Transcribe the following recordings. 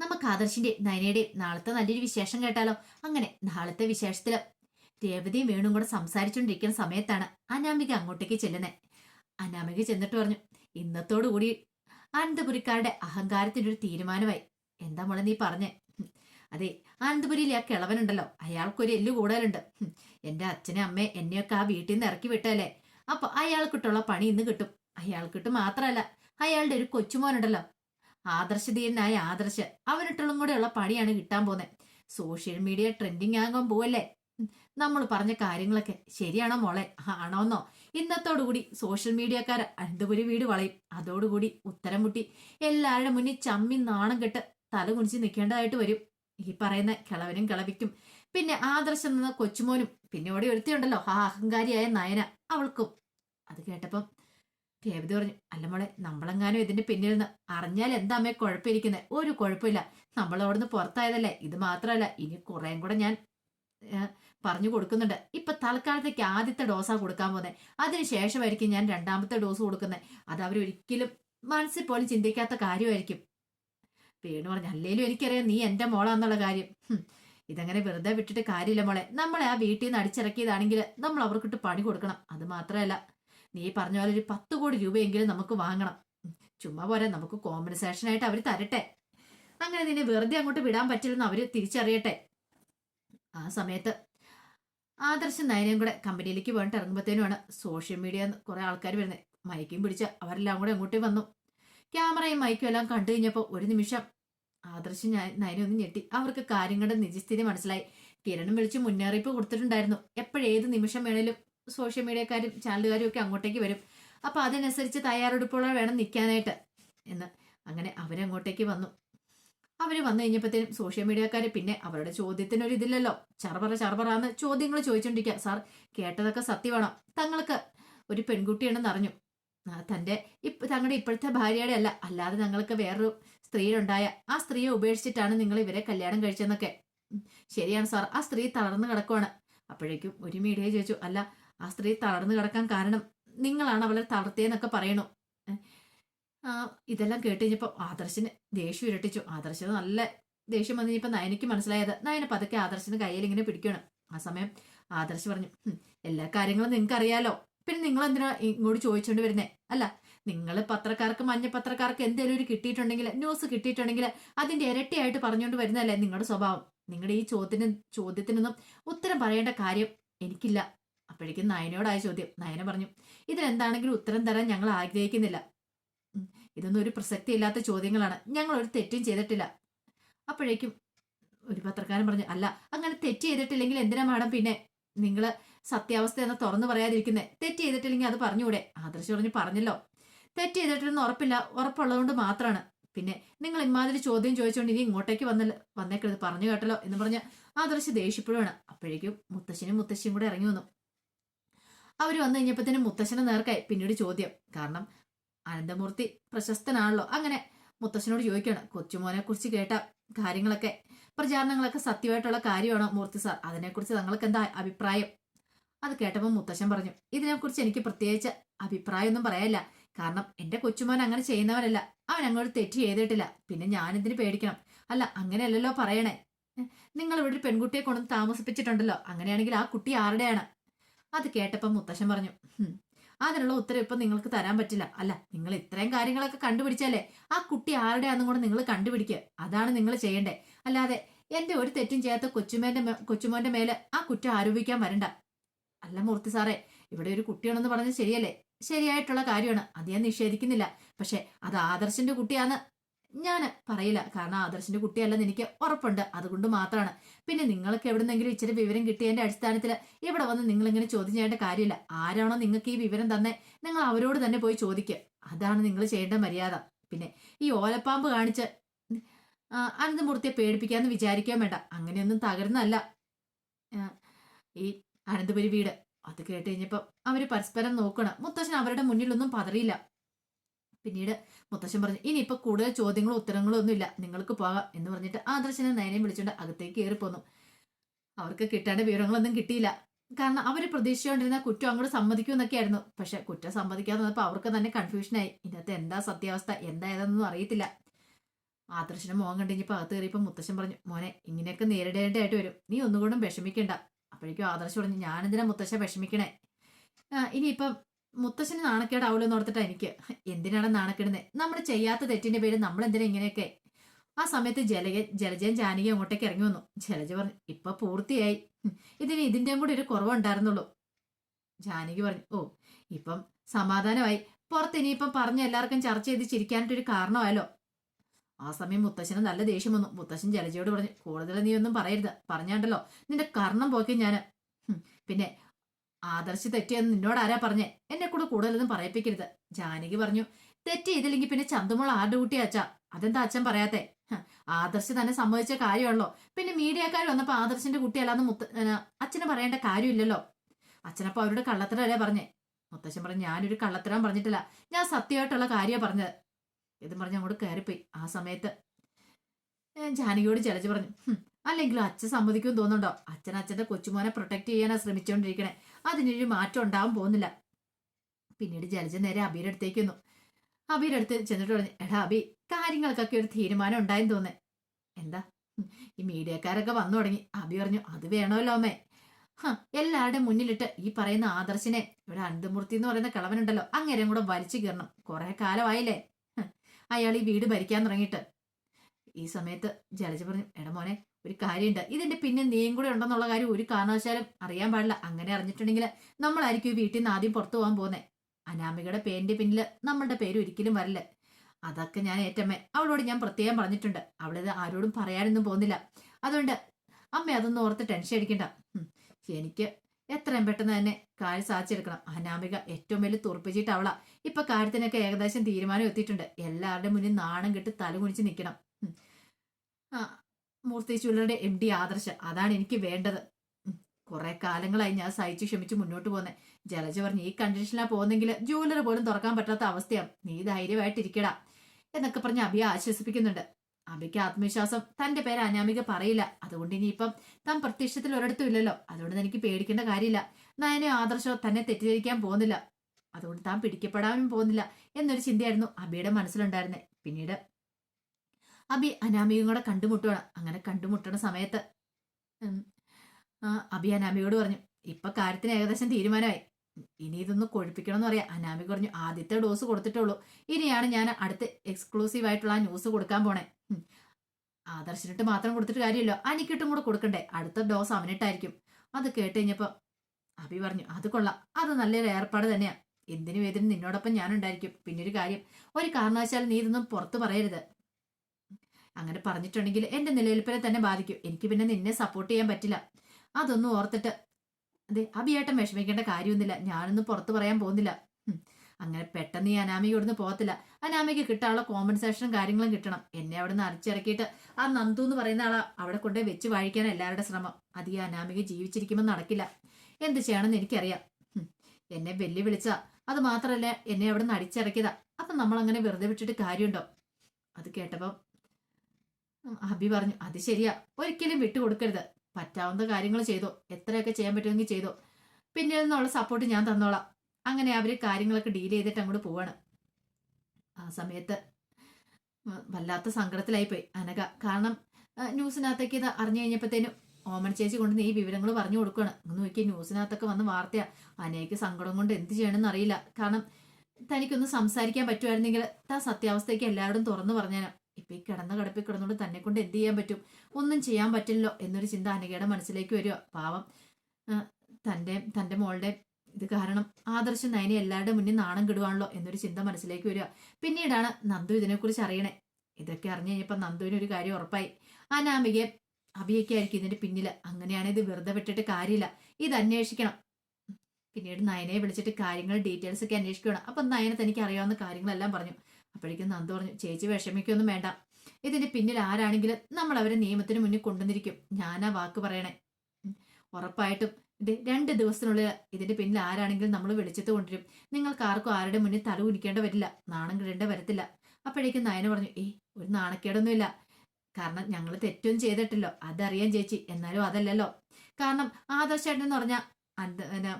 നമുക്ക് ആദർശിന്റെ നയനയുടെയും നാളത്തെ നല്ലൊരു വിശേഷം കേട്ടാലോ? അങ്ങനെ നാളത്തെ വിശേഷത്തിൽ രേവതിയും വേണും കൂടെ സംസാരിച്ചുകൊണ്ടിരിക്കുന്ന സമയത്താണ് അനാമിക അങ്ങോട്ടേക്ക് ചെല്ലുന്നത് അനാമിക ചെന്നിട്ട് പറഞ്ഞു ഇന്നത്തോടു കൂടി അനന്തപുരിക്കാരുടെ അഹങ്കാരത്തിന്റെ ഒരു തീരുമാനമായി. എന്താ മോളെ നീ പറഞ്ഞേ? അതെ അനന്തപുരിയിലെ ആ കിളവനുണ്ടല്ലോ. അയാൾക്കൊരു എല്ലു കൂടുതലുണ്ട് ഹും. എന്റെ അച്ഛനെ അമ്മയെ എന്നെയൊക്കെ ആ വീട്ടിൽ നിന്ന് ഇറക്കി വിട്ടല്ലേ അപ്പൊ അയാൾക്കിട്ടുള്ള പണി ഇന്ന് കിട്ടും. അയാൾക്കിട്ട് മാത്രമല്ല അയാളുടെ ഒരു കൊച്ചുമോനുണ്ടല്ലോ. ആദർശധീരനായ ആദർശ് അവനിട്ടുള്ളും കൂടെയുള്ള പണിയാണ് കിട്ടാൻ പോകുന്നത് സോഷ്യൽ മീഡിയ ട്രെൻഡിങ് ആകാൻ പോവല്ലേ? നമ്മൾ പറഞ്ഞ കാര്യങ്ങളൊക്കെ ശരിയാണോ മോളെ? ആണോന്നോ? ഇന്നത്തോടുകൂടി സോഷ്യൽ മീഡിയക്കാർ അനന്തപുരി വീട് വളയും. അതോടുകൂടി ഉത്തരം മുട്ടി. എല്ലാവരുടെ മുന്നിൽ ചമ്മി നാണം കെട്ട് തല കുനിച്ച് നിൽക്കേണ്ടതായിട്ട് വരും. ഈ പറയുന്ന കിളവനും കിളവിക്കും. പിന്നെ ആദർശം നിന്ന കൊച്ചുമോനും പിന്നെ ഇവിടെ ഒരുത്തിയുണ്ടല്ലോ. ആ അഹങ്കാരിയായ നയന. അവൾക്കും. അത് കേട്ടപ്പം രേവതി പറഞ്ഞു അല്ല മോളെ നമ്മളെങ്ങാനും ഇതിന്റെ പിന്നിൽ നിന്ന് അറിഞ്ഞാൽ എന്താ അമ്മയെ കുഴപ്പമിരിക്കുന്നത് ഒരു കുഴപ്പമില്ല. നമ്മൾ അവിടുന്ന് പുറത്തായതല്ലേ. ഇത് മാത്രമല്ല ഇനി കുറേം കൂടെ ഞാൻ പറഞ്ഞു കൊടുക്കുന്നുണ്ട്. ഇപ്പൊ തൽക്കാലത്തേക്ക് ആദ്യത്തെ ഡോസാ കൊടുക്കാൻ പോകുന്നത് അതിനുശേഷമായിരിക്കും ഞാൻ രണ്ടാമത്തെ ഡോസ് കൊടുക്കുന്നത് അത് അവരൊരിക്കലും മനസ്സിൽ പോലും ചിന്തിക്കാത്ത കാര്യമായിരിക്കും. വേണു പറഞ്ഞു അല്ലേലും എനിക്കറിയാം നീ എന്റെ മോളാന്നുള്ള കാര്യം. ഇതങ്ങനെ വെറുതെ വിട്ടിട്ട് കാര്യമില്ല മോളെ. നമ്മളെ ആ വീട്ടിൽ നിന്ന് അടിച്ചിറക്കിയതാണെങ്കിൽ നമ്മൾ അവർക്കിട്ട് പണി കൊടുക്കണം. അത് മാത്രമല്ല നീ പറഞ്ഞ പോലെ ഒരു പത്ത് കോടി രൂപയെങ്കിലും നമുക്ക് വാങ്ങണം. ചുമ്മാ പോരാ നമുക്ക് കോമ്പൻസേഷൻ ആയിട്ട് അവർ തരട്ടെ. അങ്ങനെ നിന്നെ വെറുതെ അങ്ങോട്ട് വിടാൻ പറ്റില്ലെന്ന് അവർ തിരിച്ചറിയട്ടെ. ആ സമയത്ത് ആദർശ നയനയും കൂടെ കമ്പനിയിലേക്ക് പോയിട്ട് ഇറങ്ങുമ്പോഴത്തേനുമാണ് സോഷ്യൽ മീഡിയ കുറെ ആൾക്കാർ വരുന്നത് മയക്കും പിടിച്ച് അവരെല്ലാം കൂടെ അങ്ങോട്ടേ വന്നു. ക്യാമറയും മയക്കും എല്ലാം കണ്ടു കഴിഞ്ഞപ്പോൾ ഒരു നിമിഷം ആദർശ് നയനും ഒന്ന് ഞെട്ടി. അവർക്ക് കാര്യങ്ങളുടെ നിജസ്ഥിതി മനസ്സിലായി. കിരണും വിളിച്ച് മുന്നറിയിപ്പ് കൊടുത്തിട്ടുണ്ടായിരുന്നു. എപ്പോഴേത് നിമിഷം വേണേലും സോഷ്യൽ മീഡിയക്കാരും ചാനലുകാരും ഒക്കെ അങ്ങോട്ടേക്ക് വരും. അപ്പൊ അതിനനുസരിച്ച് തയ്യാറെടുപ്പോടെ വേണം നിൽക്കാനായിട്ട് എന്ന്. അങ്ങനെ അവരങ്ങോട്ടേക്ക് വന്നു. അവർ വന്നു കഴിഞ്ഞപ്പോഴത്തേനും സോഷ്യൽ മീഡിയക്കാർ പിന്നെ അവരുടെ ചോദ്യത്തിനൊരു ഇതില്ലല്ലോ. ചറപറ എന്ന് ചോദ്യങ്ങൾ ചോദിച്ചോണ്ടിരിക്കുക സാർ കേട്ടതൊക്കെ സത്യമാണോ? തങ്ങൾക്ക് ഒരു പെൺകുട്ടിയാണെന്ന് അറിഞ്ഞു. തന്റെ ഇപ്പ തങ്ങളുടെ ഇപ്പോഴത്തെ ഭാര്യയുടെ അല്ല. അല്ലാതെ ഞങ്ങൾക്ക് വേറൊരു സ്ത്രീയുണ്ടായ ആ സ്ത്രീയെ ഉപേക്ഷിച്ചിട്ടാണ് നിങ്ങൾ ഇവരെ കല്യാണം കഴിച്ചതെന്നൊക്കെ. ശരിയാണ് സാർ. ആ സ്ത്രീ തളർന്നു കിടക്കുവാണ്. അപ്പോഴേക്കും ഒരു മീഡിയ ചോദിച്ചു. അല്ല ആ സ്ത്രീ തളർന്നു കിടക്കാൻ കാരണം നിങ്ങളാണ് അവളെ തളർത്തിയെന്നൊക്കെ പറയണു. ഇതെല്ലാം കേട്ട് കഴിഞ്ഞപ്പോൾ ആദർശിന് ദേഷ്യം ഇരട്ടിച്ചു. ആദർശന് നല്ല ദേഷ്യം വന്നു കഴിഞ്ഞപ്പോൾ നയനയ്ക്ക് മനസ്സിലായത്. നയന പതുക്കെ ആദർശിന് കയ്യിൽ ഇങ്ങനെ പിടിക്കണം. ആ സമയം ആദർശ് പറഞ്ഞു എല്ലാ കാര്യങ്ങളും നിങ്ങൾക്ക് അറിയാലോ പിന്നെ നിങ്ങൾ എന്തിനാ ഇങ്ങോട്ട് ചോദിച്ചുകൊണ്ട് വരുന്നേ? അല്ല നിങ്ങൾ പത്രക്കാർക്ക് മഞ്ഞ പത്രക്കാർക്ക് എന്തെങ്കിലും ഒരു കിട്ടിയിട്ടുണ്ടെങ്കിൽ ന്യൂസ് കിട്ടിയിട്ടുണ്ടെങ്കിൽ അതിന്റെ ഇരട്ടിയായിട്ട് പറഞ്ഞുകൊണ്ട് വരുന്നതല്ലേ നിങ്ങളുടെ സ്വഭാവം. നിങ്ങളുടെ ഈ ചോദ്യത്തിന് ചോദ്യത്തിനൊന്നും ഉത്തരം പറയേണ്ട കാര്യം എനിക്കില്ല. അപ്പോഴേക്കും നയനയോടായ ചോദ്യം. നയന പറഞ്ഞു ഇതിനെന്താണെങ്കിലും ഉത്തരം തരാൻ ഞങ്ങൾ ആഗ്രഹിക്കുന്നില്ല. ഇതൊന്നും ഒരു പ്രസക്തി ഇല്ലാത്ത ചോദ്യങ്ങളാണ്. ഞങ്ങൾ ഒരു തെറ്റും ചെയ്തിട്ടില്ല. അപ്പോഴേക്കും ഒരു പത്രക്കാരൻ പറഞ്ഞു അല്ല അങ്ങനെ തെറ്റ് ചെയ്തിട്ടില്ലെങ്കിൽ എന്തിനാ മാഡം പിന്നെ നിങ്ങൾ സത്യാവസ്ഥ എന്ന് തുറന്നു പറയാതിരിക്കുന്നത് തെറ്റ് ചെയ്തിട്ടില്ലെങ്കിൽ അത് പറഞ്ഞുകൂടെ? ആദർശ് പറഞ്ഞു പറഞ്ഞല്ലോ. തെറ്റ് ചെയ്തിട്ടില്ലെന്ന് ഉറപ്പില്ല. ഉറപ്പുള്ളതുകൊണ്ട് മാത്രമാണ് പിന്നെ നിങ്ങൾ ഇമാതിരി ചോദ്യം ചോദിച്ചുകൊണ്ട് ഇനി ഇങ്ങോട്ടേക്ക് വന്ന വന്നേക്കരുത്. പറഞ്ഞു കേട്ടല്ലോ. എന്ന് പറഞ്ഞ് ആദർശ് ദേഷ്യപ്പെടുവാണ്. അപ്പോഴേക്കും മുത്തശ്ശനും മുത്തശ്ശിയും കൂടെ ഇറങ്ങി വന്നു. അവർ വന്നു തന്നെ മുത്തശ്ശന് നേർക്കായി. പിന്നീട് ചോദ്യം. കാരണം അനന്തമൂർത്തി പ്രശസ്തനാണല്ലോ. അങ്ങനെ മുത്തശ്ശനോട് ചോദിക്കുകയാണ്. കൊച്ചുമോനെ കുറിച്ച് കേട്ട കാര്യങ്ങളൊക്കെ പ്രചാരണങ്ങളൊക്കെ സത്യമായിട്ടുള്ള കാര്യമാണോ മൂർത്തി സാർ? അതിനെക്കുറിച്ച് തങ്ങൾക്ക് എന്താ അഭിപ്രായം? അത് കേട്ടപ്പോൾ മുത്തശ്ശൻ പറഞ്ഞു ഇതിനെക്കുറിച്ച് എനിക്ക് പ്രത്യേകിച്ച് അഭിപ്രായമൊന്നും പറയാനില്ല. കാരണം എന്റെ കൊച്ചുമോൻ അങ്ങനെ ചെയ്യുന്നവരല്ല അവൻ അങ്ങോട്ട് തെറ്റ് ചെയ്തിട്ടില്ല. പിന്നെ ഞാനിതിന് പേടിക്കണം? അല്ല അങ്ങനെയല്ലല്ലോ പറയണേ. നിങ്ങൾ ഇവിടെ ഒരു പെൺകുട്ടിയെ കൊണ്ടു താമസിപ്പിച്ചിട്ടുണ്ടല്ലോ. അങ്ങനെയാണെങ്കിൽ ആ കുട്ടി ആരുടെയാണ്? അത് കേട്ടപ്പോൾ മുത്തശ്ശൻ പറഞ്ഞു "ഹും, അതിനുള്ള ഉത്തരം ഇപ്പൊ നിങ്ങൾക്ക് തരാൻ പറ്റില്ല. അല്ല നിങ്ങൾ ഇത്രയും കാര്യങ്ങളൊക്കെ കണ്ടുപിടിച്ചാലേ ആ കുട്ടി ആരുടെയാണെന്നും കൂടെ നിങ്ങൾ കണ്ടുപിടിക്കുക അതാണ് നിങ്ങൾ ചെയ്യേണ്ടേ. അല്ലാതെ എന്റെ ഒരു തെറ്റും ചെയ്യാത്ത കൊച്ചുമേന്റെ കൊച്ചുമോന്റെ മേലെ ആ കുറ്റം ആരോപിക്കാൻ വരണ്ട. അല്ല മൂർത്തി സാറേ ഇവിടെ ഒരു കുട്ടിയാണെന്ന് പറഞ്ഞത് ശരിയല്ലേ? ശരിയായിട്ടുള്ള കാര്യമാണ്. അത് ഞാൻ നിഷേധിക്കുന്നില്ല. പക്ഷെ അത് ആദർശിന്റെ കുട്ടിയാന്ന് ഞാൻ പറയില്ല. കാരണം ആദർശിന്റെ കുട്ടിയല്ലെന്ന് എനിക്ക് ഉറപ്പുണ്ട്. അതുകൊണ്ട് മാത്രമാണ് പിന്നെ നിങ്ങൾക്ക് എവിടുന്നെങ്കിലും ഇച്ചിരി വിവരം കിട്ടിയതിന്റെ അടിസ്ഥാനത്തിൽ ഇവിടെ വന്ന് നിങ്ങൾ ഇങ്ങനെ ചോദ്യം ചെയ്യേണ്ട കാര്യമില്ല. ആരാണോ നിങ്ങൾക്ക് ഈ വിവരം തന്നെ നിങ്ങൾ അവരോട് തന്നെ പോയി ചോദിക്കുക അതാണ് നിങ്ങൾ ചെയ്യേണ്ട മര്യാദ. പിന്നെ ഈ ഓലപ്പാമ്പ് കാണിച്ച് അനന്തമൂർത്തിയെ പേടിപ്പിക്കാന്ന് വിചാരിക്കാൻ വേണ്ട. അങ്ങനെയൊന്നും തകർന്നല്ല ഈ അനന്തപുരി വീട്. അത് കേട്ട് കഴിഞ്ഞപ്പോൾ അവർ പരസ്പരം നോക്കണം. മുത്തശ്ശൻ അവരുടെ മുന്നിലൊന്നും പതറിയില്ല. പിന്നീട് മുത്തശ്ശൻ പറഞ്ഞു ഇനി ഇപ്പൊ കൂടുതൽ ചോദ്യങ്ങളും ഉത്തരങ്ങളും ഒന്നും ഇല്ല. നിങ്ങൾക്ക് പോകാം എന്ന് പറഞ്ഞിട്ട് ആദർശനെ നയനെയും വിളിച്ചുകൊണ്ട് അകത്തേക്ക് കയറി പോന്നു. അവർക്ക് കിട്ടേണ്ട വിവരങ്ങളൊന്നും കിട്ടിയില്ല. കാരണം അവർ പ്രതീക്ഷിച്ചുകൊണ്ടിരുന്ന കുറ്റം അങ്ങോട്ട് സമ്മതിക്കുമെന്നൊക്കെയായിരുന്നു പക്ഷെ കുറ്റം സമ്മതിക്കാതെ വന്നപ്പോൾ അവർക്ക് തന്നെ കൺഫ്യൂഷനായി ഇതിനകത്ത് എന്താ സത്യാവസ്ഥ? എന്താ ഏതെന്നൊന്നും അറിയത്തില്ല. ആദർശനെ മോൻ കണ്ടിഞ്ഞപ്പോൾ അകത്ത് കയറിയപ്പോൾ മുത്തശ്ശൻ പറഞ്ഞു മോനെ ഇങ്ങനെയൊക്കെ നേരിടേണ്ടതായിട്ട് വരും. നീ ഒന്നുകൊണ്ടും വിഷമിക്കണ്ട. അപ്പോഴേക്കും ആദർശം പറഞ്ഞു ഞാനെന്തിനാ മുത്തശ്ശ വിഷമിക്കണേ? ഇനിയിപ്പം മുത്തശ്ശന് നാണക്കേടാവുമല്ലോ എന്ന് ഓർത്തിട്ടാ എനിക്ക്. എന്തിനാണ് നാണക്കേടുന്നത് നമ്മൾ ചെയ്യാത്ത തെറ്റിന്റെ പേര് നമ്മൾ എന്തിനാ ഇങ്ങനെയൊക്കെ? ആ സമയത്ത് ജലജ ജലജയും ജാനകി അങ്ങോട്ടേക്ക് ഇറങ്ങി വന്നു. ജലജ പറഞ്ഞു ഇപ്പൊ പൂർത്തിയായി. ഇതിന് ഇതിന്റെയും കൂടി ഒരു കുറവുണ്ടായിരുന്നുള്ളൂ. ജാനകി പറഞ്ഞു ഓ ഇപ്പം സമാധാനമായി. പുറത്ത് ഇനിയിപ്പം പറഞ്ഞു എല്ലാവർക്കും ചർച്ച ചെയ്ത് ചിരിക്കാനായിട്ടൊരു കാരണമായല്ലോ. ആ സമയം മുത്തശ്ശന് നല്ല ദേഷ്യം വന്നു. മുത്തശ്ശൻ ജലജയോട് പറഞ്ഞു കൂടുതൽ നീ ഒന്നും പറയരുത്. പറഞ്ഞാണ്ടല്ലോ. നിന്റെ കർണം പോക്കി ഞാൻ പിന്നെ ആദർശ് തെറ്റിയെന്ന് നിന്നോട് ആരാ പറഞ്ഞേ? എന്നെ കൂടെ കൂടുതലൊന്നും പറയിപ്പിക്കരുത്. ജാനകി പറഞ്ഞു തെറ്റ് പിന്നെ ചന്തുമോൾ ആരുടെ കൂട്ടി അച്ഛാ അതെന്താ അച്ഛൻ പറയാത്തെ? ആദർശ് തന്നെ സംഭവിച്ച കാര്യമുള്ളോ പിന്നെ മീഡിയക്കാർ വന്നപ്പോ ആദർശിന്റെ കുട്ടിയല്ലാന്ന് മുത്ത അച്ഛനെ പറയേണ്ട കാര്യമില്ലല്ലോ. അച്ഛനപ്പോ അവരുടെ കള്ളത്തരല്ലേ പറഞ്ഞേ? മുത്തശ്ശൻ പറഞ്ഞു ഞാനൊരു കള്ളത്തരം പറഞ്ഞിട്ടില്ല. ഞാൻ സത്യമായിട്ടുള്ള കാര്യമാണ് പറഞ്ഞത്. ഇതും പറഞ്ഞ് അങ്ങോട്ട് കയറിപ്പോയി ആ സമയത്ത്. ജാനകിയോട് ജലജ പറഞ്ഞു "ഹും, അല്ലെങ്കിലും അച്ഛൻ സമ്മതിക്കും തോന്നുന്നുണ്ടോ? അച്ഛൻ അച്ഛന്റെ കൊച്ചുമോനെ പ്രൊട്ടക്ട് ചെയ്യാനാണ് ശ്രമിച്ചുകൊണ്ടിരിക്കണേ അതിനൊരു മാറ്റം ഉണ്ടാവാൻ പോകുന്നില്ല. പിന്നീട് ജലജ നേരെ അബിയുടെ അടുത്തേക്ക് വന്നു. അബിയുടെ അടുത്ത് ചെന്നിട്ട് പറഞ്ഞു എടാ അബി കാര്യങ്ങൾക്കൊക്കെ ഒരു തീരുമാനം ഉണ്ടായെന്ന് തോന്നേ എന്താ? ഈ മീഡിയക്കാരൊക്കെ വന്നു തുടങ്ങി. അബി പറഞ്ഞു അത് വേണമല്ലോ അമ്മേ. ഹാ എല്ലാവരുടെയും മുന്നിലിട്ട് ഈ പറയുന്ന ആദർശിനെ ഇവിടെ അനന്തമൂർത്തി എന്ന് പറയുന്ന കിളവനുണ്ടല്ലോ അങ്ങേരും കൂടെ വലിച്ചു കയറണം കുറെ കാലമായില്ലേ? അയാൾ ഈ വീട് ഭരിക്കാൻ തുടങ്ങിയിട്ട്. ഈ സമയത്ത് ജലജ പറഞ്ഞു എടാ മോനെ ഒരു കാര്യമുണ്ട്. ഇതിന്റെ പിന്നെ നീയും കൂടെ ഉണ്ടെന്നുള്ള കാര്യം ഒരു കാരണവശാലും അറിയാൻ പാടില്ല. അങ്ങനെ അറിഞ്ഞിട്ടുണ്ടെങ്കിൽ നമ്മളായിരിക്കും ഈ വീട്ടിൽ നിന്ന് ആദ്യം പുറത്തു പോകാൻ പോകുന്നത് അനാമികയുടെ പേരിന്റെ പിന്നിൽ നമ്മളുടെ പേര് ഒരിക്കലും വരില്ല. അതൊക്കെ ഞാൻ ഏറ്റമ്മേ അവളോട് ഞാൻ പ്രത്യേകം പറഞ്ഞിട്ടുണ്ട്. അവളിത് ആരോടും പറയാനൊന്നും പോകുന്നില്ല. അതുകൊണ്ട് അമ്മ അതൊന്നും ഓർത്ത് ടെൻഷൻ അടിക്കണ്ട. എനിക്ക് എത്രയും പെട്ടെന്ന് തന്നെ കാര്യം സാധിച്ചെടുക്കണം. അനാമിക ഏറ്റവും വലിയ തുറപ്പിച്ചിട്ട് അവളാ. ഇപ്പൊ കാര്യത്തിനൊക്കെ ഏകദേശം തീരുമാനം എത്തിയിട്ടുണ്ട്. എല്ലാവരുടെ മുന്നിൽ നാണം കെട്ട് തലകുനിച്ച് നിൽക്കണം. ആ മൂർത്തി ചുള്ളരുടെ എം ഡി ആദർശ. അതാണ് എനിക്ക് വേണ്ടത്. കുറെ കാലങ്ങളായി ഞാൻ സഹിച്ചു ക്ഷമിച്ച് മുന്നോട്ട് പോന്നെ. ജലജ പറഞ്ഞ് ഈ കണ്ടീഷനിലാ പോകുന്നെങ്കിൽ ജൂവലറി പോലും തുറക്കാൻ പറ്റാത്ത അവസ്ഥയാണ് നീ ധൈര്യമായിട്ടിരിക്കടാ. എന്നൊക്കെ പറഞ്ഞ് അബിയെ ആശ്വസിപ്പിക്കുന്നുണ്ട്. അബിക്ക് ആത്മവിശ്വാസം തന്റെ പേര് അനാമിക പറയില്ല. അതുകൊണ്ട് ഇനിയിപ്പം താൻ പ്രത്യക്ഷത്തിൽ ഒരിടത്തും ഇല്ലല്ലോ. അതുകൊണ്ട് എനിക്ക് പേടിക്കേണ്ട കാര്യമില്ല. നയനോ ആദർശോ തന്നെ തെറ്റിദ്ധരിക്കാൻ പോകുന്നില്ല. അതുകൊണ്ട് താൻ പിടിക്കപ്പെടാനും പോകുന്നില്ല എന്നൊരു ചിന്തയായിരുന്നു അബിയുടെ മനസ്സിലുണ്ടായിരുന്നത് പിന്നീട് അബി അനാമികയും കൂടെ കണ്ടുമുട്ടുകയാണ് അങ്ങനെ കണ്ടുമുട്ടണ സമയത്ത് അബി അനാമികയോട് പറഞ്ഞു ഇപ്പൊ കാര്യത്തിന് ഏകദേശം തീരുമാനമായി. ഇനി ഇതൊന്ന് കൊഴിപ്പിക്കണം എന്ന് പറയാം. അനാമിക പറഞ്ഞു ആദ്യത്തെ ഡോസ് കൊടുത്തിട്ടുള്ളൂ. ഇനിയാണ് ഞാൻ അടുത്ത് എക്സ്ക്ലൂസീവ് ആയിട്ടുള്ള ആ ന്യൂസ് കൊടുക്കാൻ പോണേ. ആദർശനിട്ട് മാത്രം കൊടുത്തിട്ട് കാര്യമില്ല. അനിക്കിട്ടും കൂടെ കൊടുക്കണ്ടേ? അടുത്ത ഡോസ് അവനിട്ടായിരിക്കും. അത് കേട്ട് കഴിഞ്ഞപ്പോ അബി പറഞ്ഞു അത് കൊള്ളാം. അത് നല്ലൊരു ഏർപ്പാട് തന്നെയാ. എന്തിനും ഏതിനും നിന്നോടൊപ്പം ഞാനുണ്ടായിരിക്കും. പിന്നെ ഒരു കാര്യം ഒരു കാരണവശാലും നീ ഇതൊന്നും പുറത്തു പറയരുത്. അങ്ങനെ പറഞ്ഞിട്ടുണ്ടെങ്കിൽ എന്റെ നിലനിൽപ്പിനെ തന്നെ ബാധിക്കും. എനിക്ക് പിന്നെ നിന്നെ സപ്പോർട്ട് ചെയ്യാൻ പറ്റില്ല. അതൊന്നും ഓർത്തിട്ട് അതെ അഭിയേട്ടൻ വിഷമിക്കേണ്ട കാര്യമൊന്നുമില്ല. ഞാനൊന്നും പുറത്തു പറയാൻ പോകുന്നില്ല. അങ്ങനെ പെട്ടെന്ന് ഈ അനാമിക ഇവിടുന്ന് പോകത്തില്ല. അനാമിക്ക് കിട്ടാനുള്ള കോമ്പൻസേഷനും കാര്യങ്ങളും കിട്ടണം. എന്നെ അവിടെ നിന്ന് അരച്ചിറക്കിയിട്ട് ആ നന്ദു എന്ന് പറയുന്ന ആളെ അവിടെ കൊണ്ടേ വെച്ച് വാഴിക്കാൻ എല്ലാവരുടെ ശ്രമം. അത് ഈ അനാമിക ജീവിച്ചിരിക്കുമ്പോൾ നടക്കില്ല. എന്ത് ചെയ്യണമെന്ന് എനിക്കറിയാം. എന്നെ വെല്ലുവിളിച്ച. അത് മാത്രമല്ല എന്നെ അവിടെ നിന്ന് അടിച്ചിറക്കിയതാ. അപ്പൊ നമ്മൾ അങ്ങനെ വെറുതെ വിട്ടിട്ട് കാര്യമുണ്ടോ? അത് കേട്ടപ്പം അബി പറഞ്ഞു അത് ശരിയാ. ഒരിക്കലും വിട്ടുകൊടുക്കരുത് പറ്റാവുന്ന കാര്യങ്ങൾ ചെയ്തോ. എത്രയൊക്കെ ചെയ്യാൻ പറ്റുമെങ്കിൽ ചെയ്തോ. പിന്നെ നിന്നുള്ള സപ്പോർട്ട് ഞാൻ തന്നോളാം. അങ്ങനെ അവർ കാര്യങ്ങളൊക്കെ ഡീൽ ചെയ്തിട്ട് അങ്ങോട്ട് പോവാണ്. ആ സമയത്ത് വല്ലാത്ത സങ്കടത്തിലായിപ്പോയി അനക കാരണം ന്യൂസിനകത്തേക്ക് ഇത് അറിഞ്ഞു കഴിഞ്ഞപ്പോഴത്തേനും ഓമൻ ചേച്ചി കൊണ്ട് ഈ വിവരങ്ങൾ പറഞ്ഞു കൊടുക്കുകയാണ് ഒന്ന് നോക്കി ന്യൂസിനകത്തൊക്കെ വന്ന് വാർത്തയാ. അനേക്ക് സങ്കടം കൊണ്ട് എന്ത് ചെയ്യണമെന്ന് അറിയില്ല. കാരണം തനിക്കൊന്ന് സംസാരിക്കാൻ പറ്റുമായിരുന്നെങ്കിൽ താ സത്യാവസ്ഥയ്ക്ക് എല്ലാവരോടും തുറന്നു പറഞ്ഞാൽ ഇപ്പൊ ഈ കിടന്ന കിടപ്പിൽ കിടന്നുകൊണ്ട് തന്നെ കൊണ്ട് എന്ത് ചെയ്യാൻ പറ്റും? ഒന്നും ചെയ്യാൻ പറ്റില്ലല്ലോ എന്നൊരു ചിന്ത അനഘയുടെ മനസ്സിലേക്ക് വരിക. പാവം. തന്റെ തന്റെ മോളുടെ ഇത് കാരണം ആദർശം നയനെ എല്ലാവരുടെ മുന്നിൽ നാണം കിടുവാണല്ലോ എന്നൊരു ചിന്ത മനസ്സിലേക്ക് വരിക. പിന്നീടാണ് നന്ദു ഇതിനെക്കുറിച്ച് അറിയണേ. ഇതൊക്കെ അറിഞ്ഞു കഴിഞ്ഞപ്പോൾ നന്ദുവിന് ഒരു കാര്യം ഉറപ്പായി. അനാമികയെ അഭിയൊക്കെ ആയിരിക്കും ഇതിന്റെ പിന്നിൽ അങ്ങനെയാണ് ഇത് വെറുതെ വിട്ടിട്ട് കാര്യമില്ല. ഇത് അന്വേഷിക്കണം. പിന്നീട് നയനെ വിളിച്ചിട്ട് കാര്യങ്ങൾ ഡീറ്റെയിൽസ് ഒക്കെ അന്വേഷിക്കണം അപ്പൊ നയനെ തനിക്ക് അറിയാവുന്ന കാര്യങ്ങളെല്ലാം പറഞ്ഞു. അപ്പോഴേക്കും നന്ദു പറഞ്ഞു ചേച്ചി വിഷമിക്കൊന്നും വേണ്ട. ഇതിന്റെ പിന്നിൽ ആരാണെങ്കിലും നമ്മൾ അവരെ നിയമത്തിന് മുന്നിൽ കൊണ്ടുവന്നിരിക്കും. ഞാനാ വാക്ക് പറയണേ. ഉറപ്പായിട്ടും രണ്ട് ദിവസത്തിനുള്ളിൽ ഇതിന്റെ പിന്നിൽ ആരാണെങ്കിലും നമ്മൾ വെളിച്ചത്ത് കൊണ്ടുവരും. നിങ്ങൾക്ക് ആർക്കും ആരുടെ മുന്നിൽ തല കുനിക്കേണ്ട വരില്ല. നാണം കിടേണ്ട വരത്തില്ല. അപ്പോഴേക്കും നയന പറഞ്ഞു ഏയ് ഒരു നാണക്കേടൊന്നുമില്ല. കാരണം ഞങ്ങൾ തെറ്റൊന്നും ചെയ്തിട്ടില്ലോ. അതറിയാൻ ചേച്ചി. എന്നാലും അതല്ലല്ലോ. കാരണം ആദർശേട്ടൻ എന്ന് പറഞ്ഞാൽ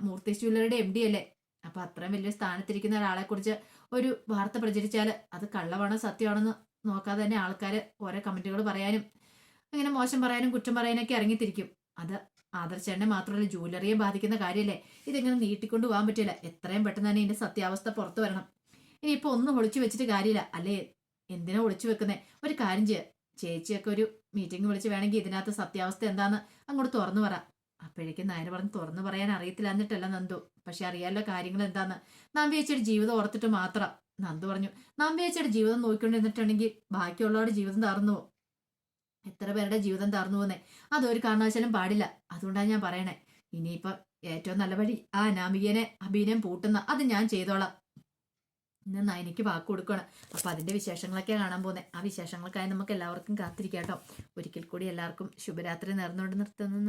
മൂർത്തി ജ്വല്ലറിയുടെ എം ഡി അല്ലേ? അപ്പൊ അത്രയും വലിയ സ്ഥാനത്തിരിക്കുന്ന ഒരാളെ കുറിച്ച് ഒരു വാർത്ത പ്രചരിച്ചാൽ അത് കള്ളമാണോ സത്യമാണെന്ന് നോക്കാതെ തന്നെ ആൾക്കാർ ഓരോ കമന്റുകൾ പറയാനും അങ്ങനെ മോശം പറയാനും കുറ്റം പറയാനൊക്കെ ഇറങ്ങിത്തിരിക്കും. അത് ആദർശനെ മാത്രമല്ല ജൂലറിയെ ബാധിക്കുന്ന കാര്യമല്ലേ ഇതിങ്ങനെ നീട്ടിക്കൊണ്ട് പോകാൻ പറ്റില്ല? എത്രയും പെട്ടെന്ന് തന്നെ ഇതിന്റെ സത്യാവസ്ഥ പുറത്തു വരണം. ഇനിയിപ്പോ ഒന്നും ഒളിച്ചു വെച്ചിട്ട് കാര്യമില്ല. അല്ലേ? എന്തിനാ ഒളിച്ചു വെക്കുന്നേ? ഒരു കാര്യം ചെയ്യുക ചേച്ചിയൊക്കെ ഒരു മീറ്റിംഗ് വിളിച്ച് വേണമെങ്കിൽ ഇതിനകത്ത് സത്യാവസ്ഥ എന്താണെന്ന് അങ്ങോട്ട് തുറന്നു പറ. അപ്പോഴേക്കും നായർ പറഞ്ഞ് തുറന്നു പറയാൻ അറിയത്തില്ല എന്നിട്ടല്ല നന്ദു. പക്ഷെ അറിയാലോ കാര്യങ്ങൾ എന്താന്ന്. നമ്പിയേച്ചിയുടെ ജീവിതം ഓർത്തിട്ട് മാത്രം. നന്ദു പറഞ്ഞു നമ്പിയേച്ചിയുടെ ജീവിതം നോക്കിക്കൊണ്ടിരുന്നിട്ടുണ്ടെങ്കിൽ ബാക്കിയുള്ളവരുടെ ജീവിതം തറന്നു എത്ര പേരുടെ ജീവിതം തറന്നു പോന്നെ അതൊരു കാരണവശാലും പാടില്ല. അതുകൊണ്ടാണ് ഞാൻ പറയണേ. ഇനിയിപ്പം ഏറ്റവും നല്ല വഴി ആ അനാമികനെ അഭിനയം പൂട്ടുന്ന അത് ഞാൻ ചെയ്തോളാം. ഇന്ന് നയനിക്ക് വാക്ക് കൊടുക്കണം. അപ്പൊ അതിന്റെ വിശേഷങ്ങളൊക്കെ കാണാൻ പോകുന്നത് ആ വിശേഷങ്ങൾക്കായി നമുക്ക് എല്ലാവർക്കും കാത്തിരിക്കാം കേട്ടോ. ഒരിക്കൽ കൂടി എല്ലാവർക്കും ശുഭരാത്രി നേർന്നുകൊണ്ട് നിർത്തുന്നു.